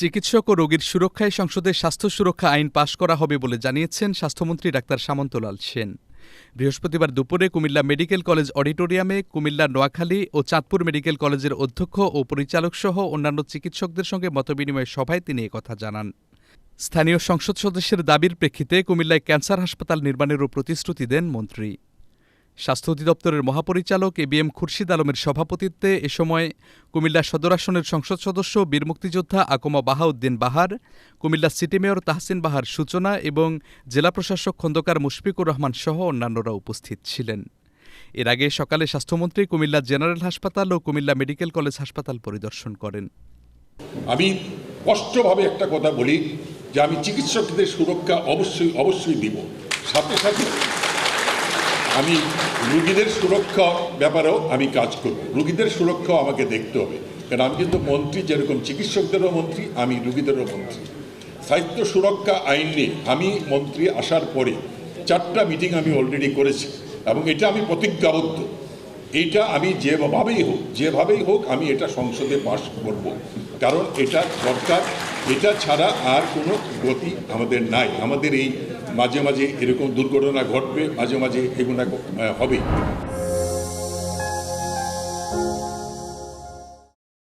চিকিৎসক ও রোগীর সুরক্ষায় সংসদে স্বাস্থ্য সুরক্ষা আইন পাশ করা হবে বলে জানিয়েছেন স্বাস্থ্যমন্ত্রী ডাক্তার সামন্তলাল সেন। বৃহস্পতিবার দুপুরে কুমিল্লা মেডিকেল কলেজ অডিটোরিয়ামে কুমিল্লা, নোয়াখালী ও চাঁদপুর মেডিকেল কলেজের অধ্যক্ষ ও পরিচালক সহ অন্যান্য চিকিৎসকদের সঙ্গে মতবিনিময় সভায় তিনি কথা জানান। স্থানীয় সংসদ সদস্যের দাবির প্রেক্ষিতে কুমিল্লায় ক্যান্সার হাসপাতাল নির্মাণেরও প্রতিশ্রুতি দেন মন্ত্রী। স্বাস্থ্য অধিদপ্তরের মহাপরিচালক এ বি এম খুরশিদ আলমের সভাপতিত্বে এ সময় কুমিল্লা সদর আসনের সংসদ সদস্য বীর মুক্তিযোদ্ধা আকমা বাহাউদ্দিন বাহার, কুমিল্লা সিটি মেয়র তাহসিন বাহার সূচনা এবং জেলা প্রশাসক খন্দকার মুশফিকুর রহমান সহ অন্যান্যরা উপস্থিত ছিলেন। এর আগে সকালে স্বাস্থ্যমন্ত্রী কুমিল্লা জেনারেল হাসপাতাল ও কুমিল্লা মেডিকেল কলেজ হাসপাতাল পরিদর্শন করেন। আমি স্পষ্টভাবে একটা কথা বলি যে আমি চিকিৎসকদের সুরক্ষা অবশ্যই অবশ্যই দিব। সাথে সাথে আমি রুগীদের সুরক্ষা ব্যাপারেও আমি কাজ করব। রুগীদের সুরক্ষাও আমাকে দেখতে হবে। কারণ আমি কিন্তু মন্ত্রী, যেরকম চিকিৎসকদেরও মন্ত্রী, আমি রুগীদেরও মন্ত্রী। সাহিত্য সুরক্ষা আইন নিয়ে আমি মন্ত্রী আসার পরে চারটা মিটিং আমি অলরেডি করেছি এবং এটা আমি প্রতিজ্ঞাবদ্ধ। এইটা আমি যেভাবেই হোক যেভাবেই হোক আমি এটা সংসদে পাশ করব। কারণ এটা দরকার, এটা ছাড়া আর কোনো গতি আমাদের নাই। আমাদের এই মাঝে মাঝে এরকম দুর্ঘটনা ঘটবে, মাঝে মাঝে এগুলো হবে।